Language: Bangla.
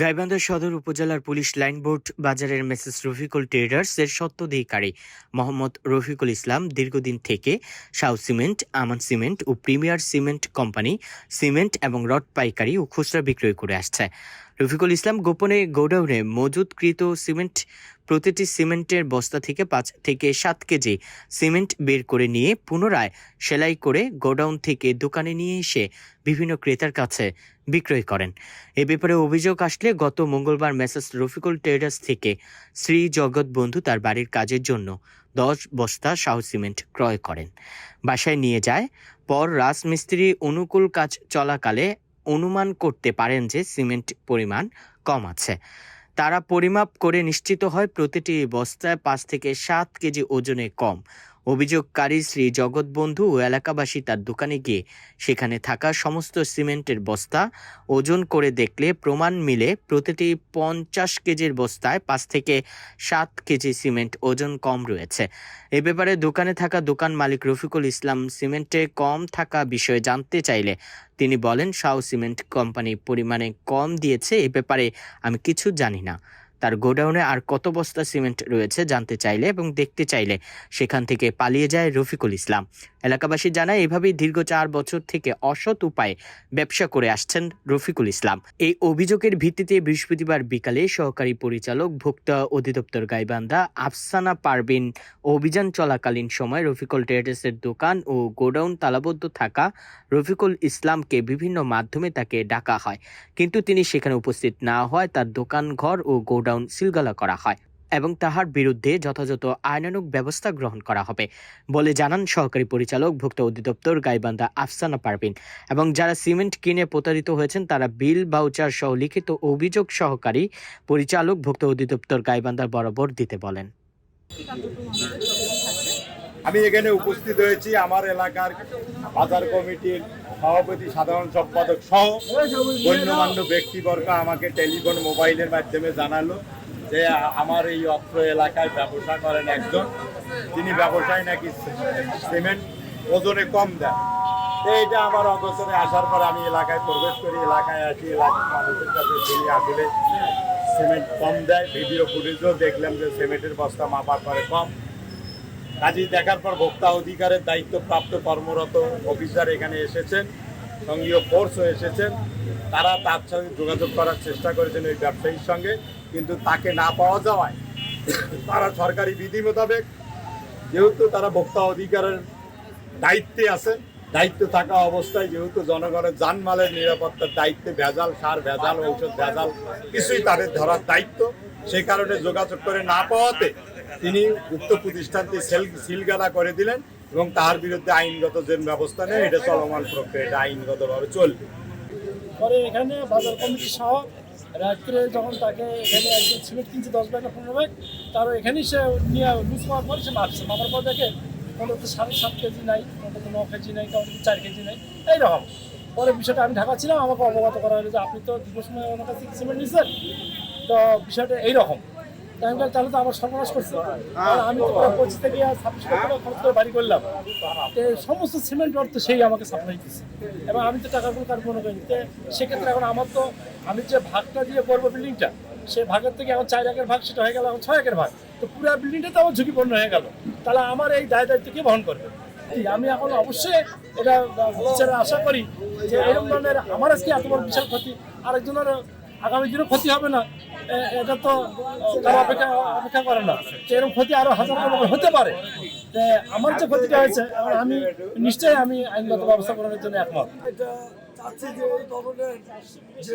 গাইবান্ধা সদর উপজেলার পুলিশ লাইন বোর্ড বাজারের মেসেস রফিকুল ট্রেডার্স এর স্বত্বাধিকারী মোহাম্মদ রফিকুল ইসলাম দীর্ঘদিন থেকে সাউ সিমেন্ট, আমান সিমেন্ট ও প্রিমিয়ার সিমেন্ট কোম্পানি, সিমেন্ট এবং রড পাইকারি ও খুচরা বিক্রয় করে আসছে। রফিকুল ইসলাম গোপনে গোডাউনে মজুদকৃত সিমেন্ট, প্রতিটি সিমেন্টের বস্তা থেকে পাঁচ থেকে সাত কেজি সিমেন্ট বের করে নিয়ে পুনরায় সেলাই করে গোডাউন থেকে দোকানে নিয়ে এসে বিভিন্ন ক্রেতার কাছে বিক্রয় করেন। এ ব্যাপারে অভিযোগ আসলে গত মঙ্গলবার মেসেস রফিকুল ট্রেডার্স থেকে শ্রী জগৎ বন্ধু তার বাড়ির কাজের জন্য দশ বস্তা শাহ সিমেন্ট ক্রয় করেন। বাসায় নিয়ে যায়। পর রাজমিস্ত্রি অনুকূল কাজ চলাকালে অনুমান করতে পারেন যে সিমেন্ট পরিমাণ কম আছে। তারা পরিমাপ করে নিশ্চিত হয় প্রতিটি বস্তায় পাঁচ থেকে সাত কেজি ওজনে কম। অভিযোগকারী শ্রী জগৎবন্ধু ও এলাকাবাসী তার দোকানে গিয়ে সেখানে থাকা সমস্ত সিমেন্টের বস্তা, ওজন করে দেখলে প্রমাণ মিলে প্রতিটি পঞ্চাশ কেজির বস্তায় পাঁচ থেকে সাত কেজি সিমেন্ট ওজন কম রয়েছে। এ ব্যাপারে দোকানে থাকা দোকান মালিক রফিকুল ইসলাম সিমেন্টে কম থাকা বিষয়ে জানতে চাইলে তিনি বলেন শাও সিমেন্ট কোম্পানি পরিমাণে কম দিয়েছে, এ ব্যাপারে আমি কিছু জানি না। তার গোডাউনে আর কত বস্তা সিমেন্ট রয়েছে জানতে চাইলে এবং দেখতে চাইলে সেখান থেকে পালিয়ে যায় রফিকুল ইসলাম। এলাকাবাসী জানায়, এভাবেই দীর্ঘ চার বছর থেকে অসৎ উপায়ে ব্যবসা করে আসছেন রফিকুল ইসলাম। এই অভিযোগের ভিত্তিতে বৃহস্পতিবার বিকালে সহকারী পরিচালক, ভোক্তা অধিদপ্তর গাইবান্ধা আফসানা পারবিন অভিযান চলাকালীন সময় রফিকুল ট্রেডার্সের দোকান ও গোডাউন তালাবদ্ধ থাকা রফিকুল ইসলামকে বিভিন্ন মাধ্যমে তাকে ডাকা হয়। কিন্তু তিনি সেখানে উপস্থিত না হওয়ায় তার দোকান ঘর ও গোডাউন সিলগালা করা হয় এবং তাহার বিরুদ্ধে যথাযথ আইনানুক ব্যবস্থা গ্রহণ করা হবে বলে জানান সহকারী পরিচালক ভুক্ত অধিদপ্তর গাইবান্ধা আফসানা পারবিন এবং যারা সিমেন্ট কিনে প্রতারিত হয়েছেন, তারা বিল বাউচার সহ লিখিত অভিযোগ সহকারী পরিচালক ভুক্ত অধিদপ্তর গাইবান্ধার বরাবর দিতে বলেন। আমি এখানে উপস্থিত হয়েছি আমার এলাকার বাজার কমিটির সভাপতি, সাধারণ সম্পাদক সহ গণ্যমান্য ব্যক্তিবর্গ আমাকে টেলিফোন, মোবাইলের মাধ্যমে জানালো যে আমার এই অত্র এলাকায় ব্যবসা করেন একজন। তিনি ব্যবসায় নাকি সিমেন্ট ওজনে কম দেন। এটা আমার অগোচরে আসার পর আমি এলাকায় প্রবেশ করি, এলাকায় আসি, এলাকার মানুষের কাছে তিনি আসলে সিমেন্ট কম দেয়। ভিডিও ফুটেজও দেখলাম যে সিমেন্টের বস্তা মাপার পরে কম। কাজেই দেখার পর ভোক্তা অধিকারের দায়িত্বপ্রাপ্ত কর্মরত অফিসার এখানে এসেছেন সঙ্গীয় ফোর্সও এসেছেন। তারা তার সঙ্গে যোগাযোগ করার চেষ্টা করেছেন ওই ব্যবসায়ীর সঙ্গে, কিন্তু তাকে না পাওয়া যাওয়ায় তারা সরকারি বিধি মোতাবেক, যেহেতু তারা ভোক্তা অধিকারের দায়িত্বে আছে, দায়িত্ব থাকা অবস্থায় যেহেতু জনগণের যানমালের নিরাপত্তার দায়িত্বে ভেজাল সার, ভেজাল ঔষধ, ভেজাল কিছুই তাদের ধরার দায়িত্ব, সে কারণে যোগাযোগ করে না পাওয়াতে তিনি উক্ত প্রতিষ্ঠানটি সেল সিলগালা করে দিলেন এবং তার বিরুদ্ধে আইনগত যে ব্যবস্থা নেয়, এটা চলমান প্রক্রিয়া, এটা আইনগতভাবে চলবে। পরে এখানে বাজার কমিটি সহ রাত্রে যখন তাকে এখানে একজন সিমেন্ট কিনছে দশ ব্যাগ না পনেরো ব্যাগ তারও এখানেই সে নিয়ে লুজ পাওয়ার পর সে মাপছে মাপার পর দেখে কোনোতে সাড়ে সাত কেজি নাই কোনোতে ন কেজি নাই কারোর চার কেজি নাই, এইরকম। পরে বিষয়টা আমি ঢাকা ছিলাম, আমাকে অবগত করা হলো যে আপনি তো দীর্ঘ সময় ওনার কাছে সিমেন্ট নিচ্ছেন তো বিষয়টা এইরকম। বললাম, তাহলে তো আমার সর্বনাশ করছে। আমি তো পুরো পঁচিশ থেকে ছাব্বিশ খরচ করে বাড়ি করলাম। সমস্ত সিমেন্ট অর্থ সেই আমাকে সাপ্লাই দিচ্ছে এবং আমি তো টাকাগুলো তার মনে করিনি তো সেক্ষেত্রে এখন আমার তো আমি যে ভাগটা দিয়ে করব বিল্ডিংটা সেই ভাগের থেকে এখন চার একের ভাগ সেটা হয়ে গেল এখন ছয় একের ভাগ। তো পুরো বিল্ডিংটা তো আমার ঝুঁকিপূর্ণ হয়ে গেল। তাহলে আমার এই দায় দায়িত্ব কে বহন করবে? আমি এখন অবশ্যই এটা আশা করি যে এরকম ধরনের আমার আজকে এত বড় বিশাল ক্ষতি আরেকজনের আগামী দিনে ক্ষতি হবে না। এটা তো তারা অপেক্ষা অপেক্ষা করে না। এরকম ক্ষতি আরও হাজার হতে পারে। আমার যে ক্ষতিটা হয়েছে আমি নিশ্চয়ই আমি আইনগত ব্যবস্থা গ্রহণের জন্য একমত। যে ধরনের যে